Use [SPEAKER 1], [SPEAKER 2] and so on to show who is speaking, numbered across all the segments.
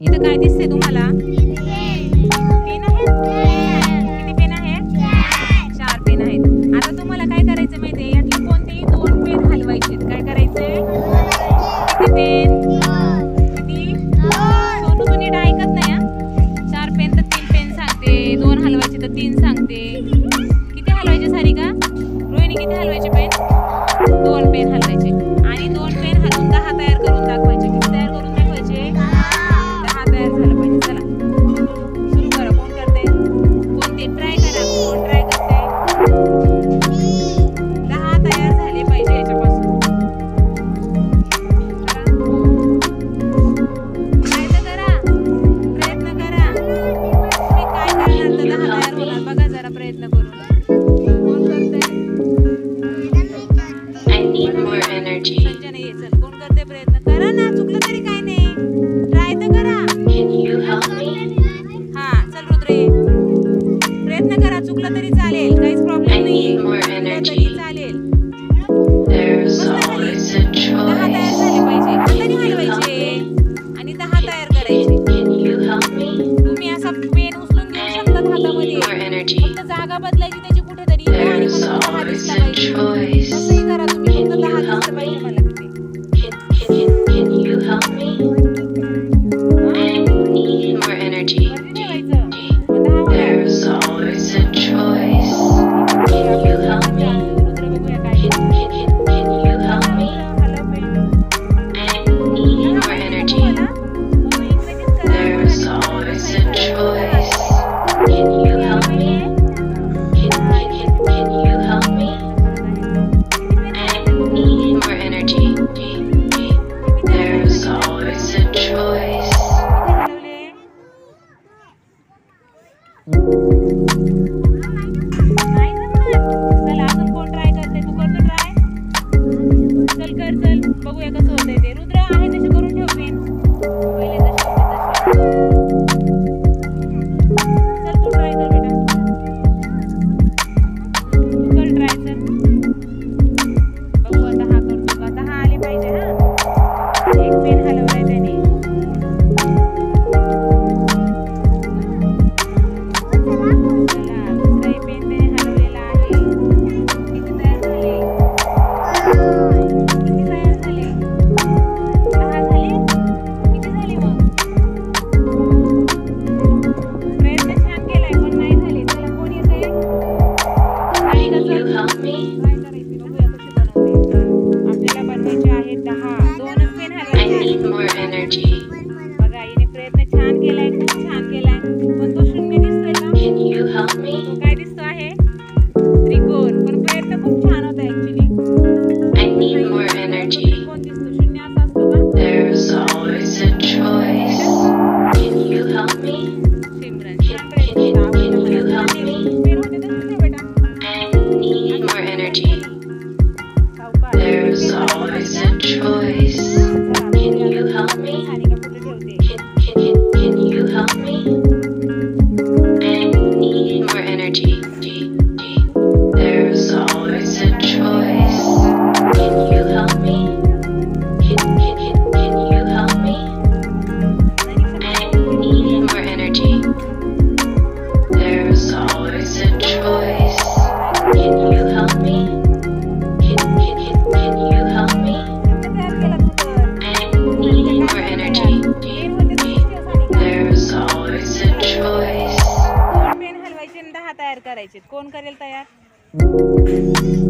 [SPEAKER 1] इथं काय दिसते तुम्हाला? पेन आहेत? किती पेन आहेत? चार पेन आहेत. आता तुम्हाला काय करायचं माहितीये? यातले कोणतेही दोन पेन हलवायचे काय करायचंय? किती पेन ऐकत नाही चार पेन तर तीन पेन सांगते. दोन हलवायचे तर तीन सांगते. किती हलवायचे सारिका? रोहिणी किती हलवायचे पेन दोन पेन हलवायचे. आणि दोन पेन हलवून दहा तयार करून दाखवायचे.
[SPEAKER 2] Thank you.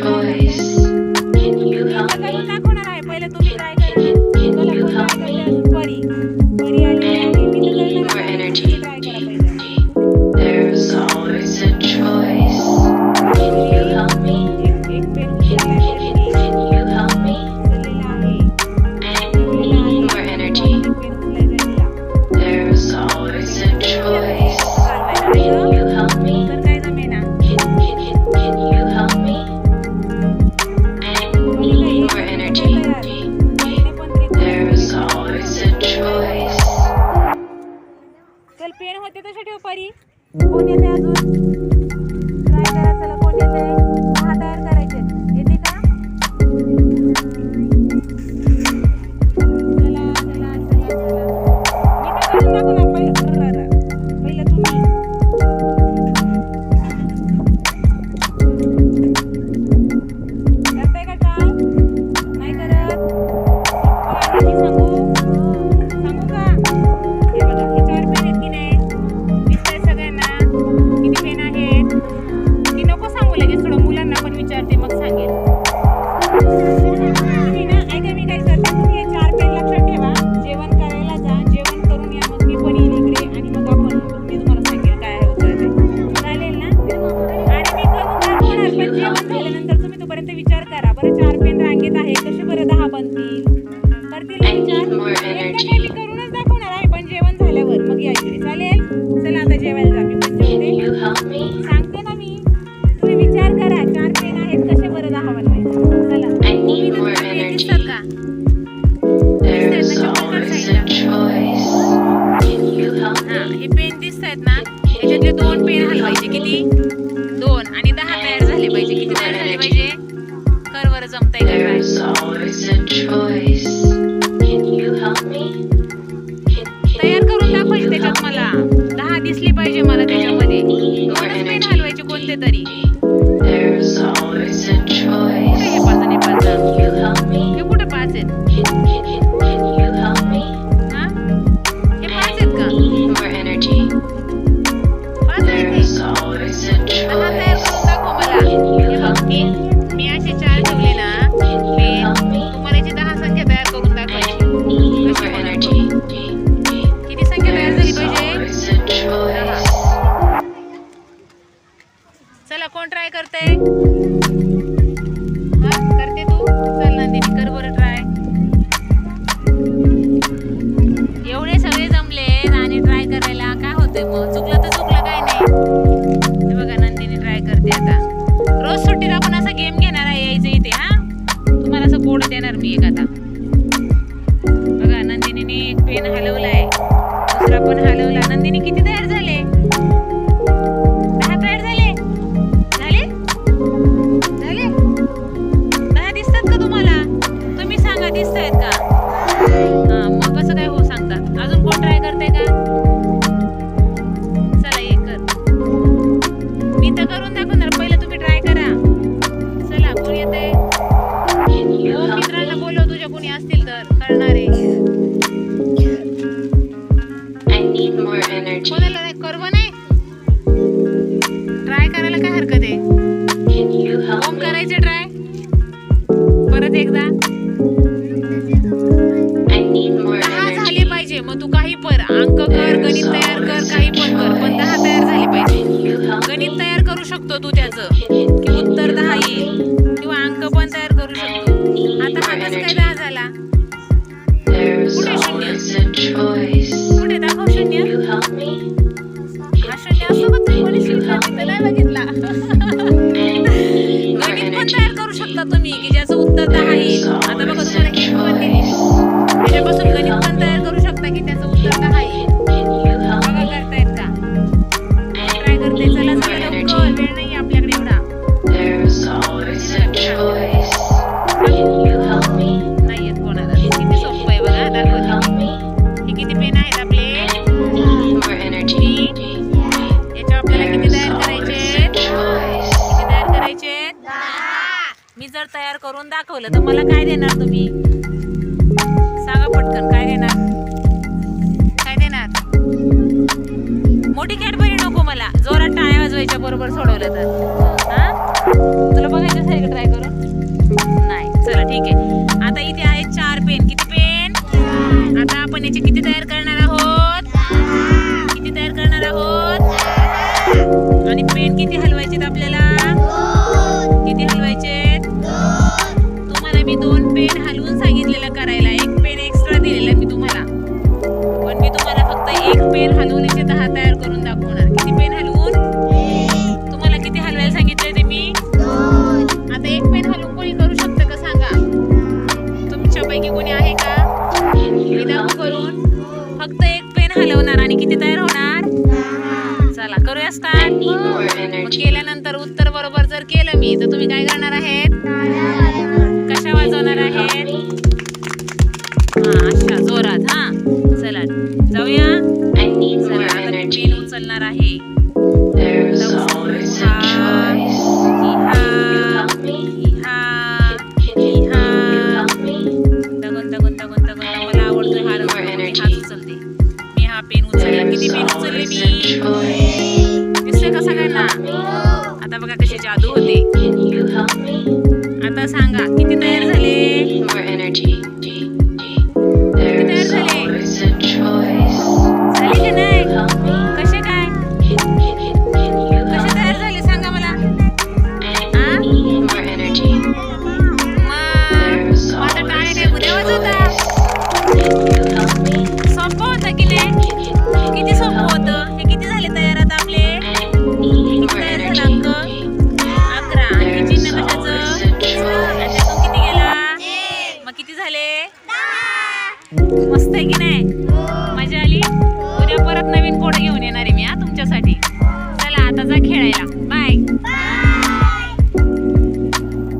[SPEAKER 2] choice. upon me.
[SPEAKER 1] कोण ट्राय करते करते तू. चल नंदिनी कर बरं ट्राय एवढे सगळे जमले आणि ट्राय करायला. काय होतंय मग? चुकलं तर चुकलं काय नाही. बघा नंदिनी ट्राय करते आता. रोज सुट्टीला आपण असा गेम घेणार आहे यायचं इथे हा? तुम्हाला असं बोर्ड देणार मी एक आता. बघा नंदिनीने एक पेन हलवलाय. दुसरा पण हलवला. नंदिनी किती तयार झाली. मी जर तयार करून दाखवलं तर मला काय देणार तुम्ही? सांगा पटकन काय देणार? काय देणार? मोठी कॅडबरी नको मला. जोरात टाळ्या वाजवायच्या बरोबर सोडवलं तर. तुला बघायचं सारखं ट्राय करून? नाही. चला ठीक आहे. आता इथे आहे That
[SPEAKER 2] I.